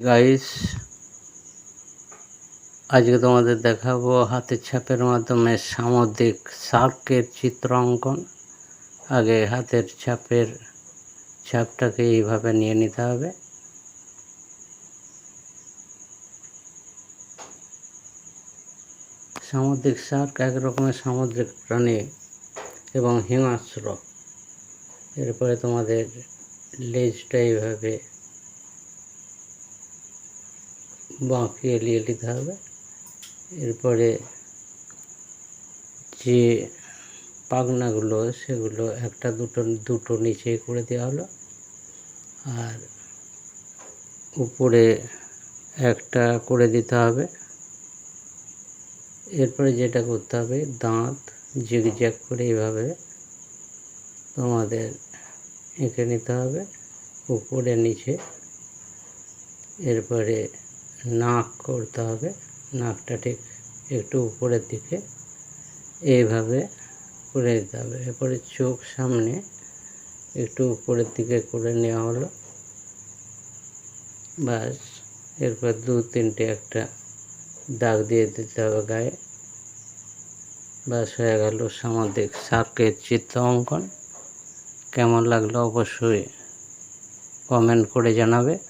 Guys আজকে তোমাদের দেখাবো হাতের ছাপের মাধ্যমে সামুদ্রিক শার্কের চিত্র অঙ্কন আগে হাতের ছাপের ছাপটাকে এইভাবে নিয়ে নিতে হবে। সামুদ্রিক শার্ক এক রকমের সামুদ্রিক প্রাণী এবং হিমাশ্র এরপরে তোমাদের লেজটা এইভাবে বাঁকিয়ে নিয়ে নিতে হবে। এরপরে যে পাখনাগুলো সেগুলো একটা দুটো দুটো নিচে করে দেওয়া হলো। আর উপরে একটা করে দিতে হবে। এরপরে যেটা করতে হবে, দাঁত জিগজ্যাগ করে এইভাবে তোমাদের এঁকে নিতে হবে, উপরে, নিচে। এরপরে নাক করতে হবে। নাকটা ঠিক একটু উপরের দিকে এইভাবে করে দিতে হবে। এরপরে চোখ সামনে একটু উপরের দিকে করে নেওয়া হলো। ব্যাস, এরপর দু তিনটে একটা দাগ দিয়ে দিতে হবে গায়ে। ব্যাস, হয়ে গেল সামুদ্রিক শাকের চিত্র অঙ্কন। কেমন লাগল অবশ্যই কমেন্ট করে জানাবে।